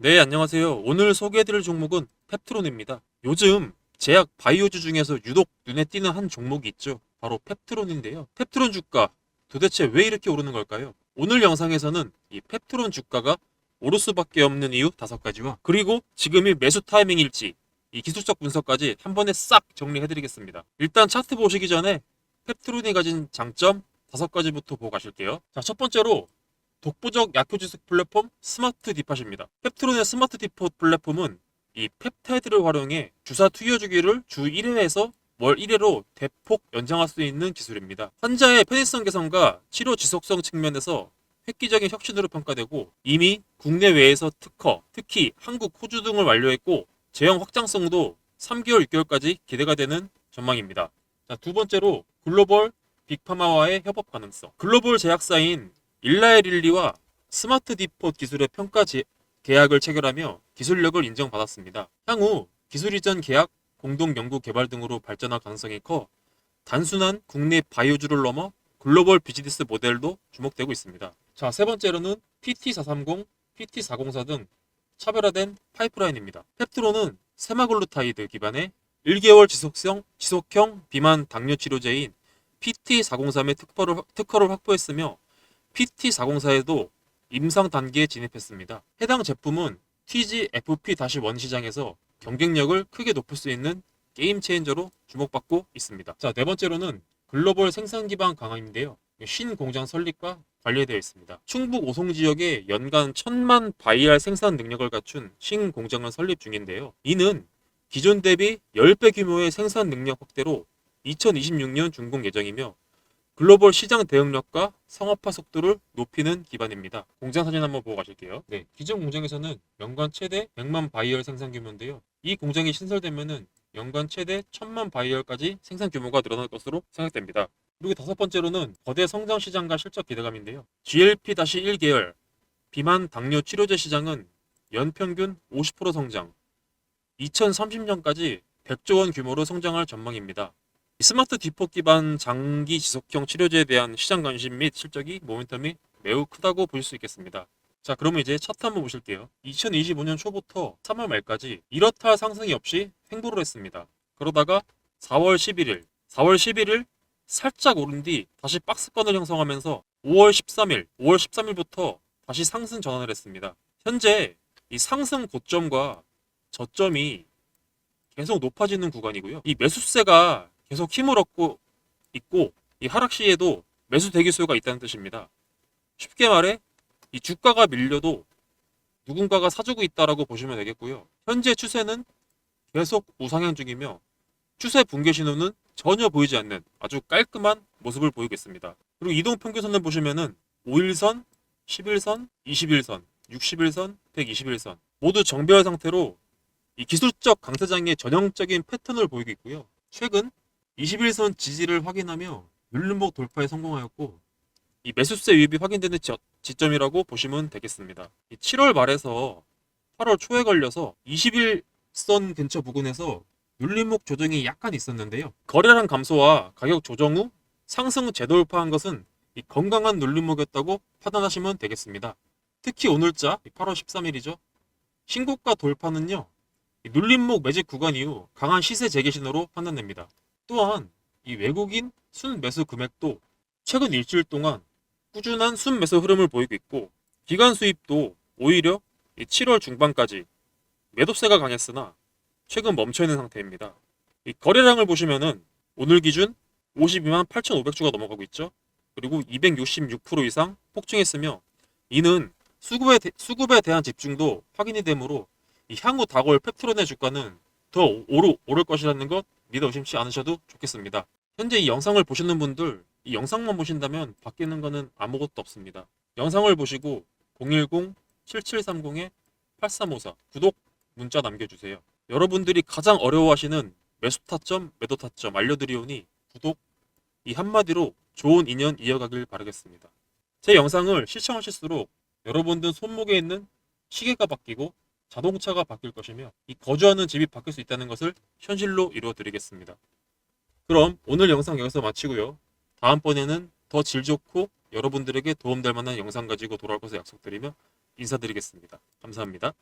네, 안녕하세요. 오늘 소개해드릴 종목은 펩트론입니다. 요즘 제약 바이오주 중에서 유독 눈에 띄는 한 종목이 있죠. 바로 펩트론인데요. 펩트론 주가 도대체 왜 이렇게 오르는 걸까요? 오늘 영상에서는 이 펩트론 주가가 오를 수밖에 없는 이유 다섯 가지와 그리고 지금이 매수 타이밍일지 이 기술적 분석까지 한 번에 싹 정리해드리겠습니다. 일단 차트 보시기 전에 펩트론이 가진 장점 다섯 가지부터 보고 가실게요. 자, 첫 번째로 독보적 약효지속 플랫폼 스마트 디팟입니다. 펩트론의 스마트 디팟 플랫폼은 이 펩타이드를 활용해 주사 투여 주기를 주 1회에서 월 1회로 대폭 연장할 수 있는 기술입니다. 환자의 편의성 개선과 치료 지속성 측면에서 획기적인 혁신으로 평가되고 이미 국내외에서 특허, 특히 한국, 호주 등을 완료했고 제형 확장성도 3개월, 6개월까지 기대가 되는 전망입니다. 자, 두 번째로 글로벌 빅파마와의 협업 가능성. 글로벌 제약사인 일라엘릴리와 스마트 디포 기술의 평가 제- 계약을 체결하며 기술력을 인정받았습니다. 향후 기술 이전 계약, 공동 연구 개발 등으로 발전할 가능성이 커 단순한 국내 바이오주를 넘어 글로벌 비즈니스 모델도 주목되고 있습니다. 자, 세 번째로는 PT430, PT404 등 차별화된 파이프라인입니다. 펩트론은 세마글루타이드 기반의 1개월 지속성, 지속형 비만 당뇨 치료제인 PT403의 특허를, 특허를 확보했으며 PT404에도 임상 단계에 진입했습니다. 해당 제품은 TGFP-1 시장에서 경쟁력을 크게 높일 수 있는 게임 체인저로 주목받고 있습니다. 자, 네 번째로는 글로벌 생산 기반 강화인데요. 신 공장 설립과 관련되어 있습니다. 충북 오송 지역에 연간 천만 바이알 생산 능력을 갖춘 신 공장을 설립 중인데요. 이는 기존 대비 10배 규모의 생산 능력 확대로 2026년 준공 예정이며 글로벌 시장 대응력과 상업화 속도를 높이는 기반입니다. 공장 사진 한번 보고 가실게요. 네, 기존 공장에서는 연간 최대 100만 바이얼 생산 규모인데요. 이 공장이 신설되면은 연간 최대 1000만 바이얼까지 생산 규모가 늘어날 것으로 생각됩니다. 그리고 다섯 번째로는 거대 성장 시장과 실적 기대감인데요. GLP-1 계열 비만 당뇨 치료제 시장은 연평균 50% 성장, 2030년까지 100조 원 규모로 성장할 전망입니다. 이 스마트 디포 기반 장기 지속형 치료제에 대한 시장 관심 및 실적이 모멘텀이 매우 크다고 볼수 있겠습니다. 자, 그러면 이제 차트 한번 보실게요. 2025년 초부터 3월 말까지 이렇다 할 상승이 없이 횡보를 했습니다. 그러다가 4월 11일, 4월 11일 살짝 오른 뒤 다시 박스권을 형성하면서 5월 13일, 5월 13일부터 다시 상승 전환을 했습니다. 현재 이 상승 고점과 저점이 계속 높아지는 구간이고요. 이 매수세가 계속 힘을 얻고 있고 이 하락 시에도 매수 대기수가 있다는 뜻입니다. 쉽게 말해 이 주가가 밀려도 누군가가 사주고 있다라고 보시면 되겠고요. 현재 추세는 계속 우상향 중이며 추세 붕괴 신호는 전혀 보이지 않는 아주 깔끔한 모습을 보이고 있습니다. 그리고 이동 평균선을 보시면은 5일선, 11선, 21선, 61선, 121선 모두 정배열 상태로 이 기술적 강세장의 전형적인 패턴을 보이고 있고요. 최근 21선 지지를 확인하며 눌림목 돌파에 성공하였고 이 매수세 유입이 확인되는 지, 지점이라고 보시면 되겠습니다. 이 7월 말에서 8월 초에 걸려서 21선 근처 부근에서 눌림목 조정이 약간 있었는데요. 거래량 감소와 가격 조정 후 상승 재돌파한 것은 이 건강한 눌림목이었다고 판단하시면 되겠습니다. 특히 오늘자 8월 13일이죠. 신고가 돌파는요. 이 눌림목 매직 구간 이후 강한 시세 재개 신호로 판단됩니다. 또한 이 외국인 순 매수 금액도 최근 일주일 동안 꾸준한 순 매수 흐름을 보이고 있고 기관 수입도 오히려 이 7월 중반까지 매도세가 강했으나 최근 멈춰 있는 상태입니다. 이 거래량을 보시면은 오늘 기준 52만 8,500주가 넘어가고 있죠. 그리고 266% 이상 폭증했으며 이는 수급에, 대- 수급에 대한 집중도 확인이 되므로 이 향후 다가올 펩트론의 주가는 더 오르, 오를 것이라는 것 믿어 의심치 않으셔도 좋겠습니다. 현재 이 영상을 보시는 분들 이 영상만 보신다면 바뀌는 거는 아무것도 없습니다. 영상을 보시고 010-7730-8354 구독 문자 남겨주세요. 여러분들이 가장 어려워하시는 매수 타점, 매도 타점 알려드리오니 구독 이 한마디로 좋은 인연 이어가길 바라겠습니다. 제 영상을 시청하실수록 여러분들 손목에 있는 시계가 바뀌고 자동차가 바뀔 것이며 이 거주하는 집이 바뀔 수 있다는 것을 현실로 이루어 드리겠습니다. 그럼 오늘 영상 여기서 마치고요. 다음번에는 더 질 좋고 여러분들에게 도움될 만한 영상 가지고 돌아올 것을 약속드리며 인사드리겠습니다. 감사합니다.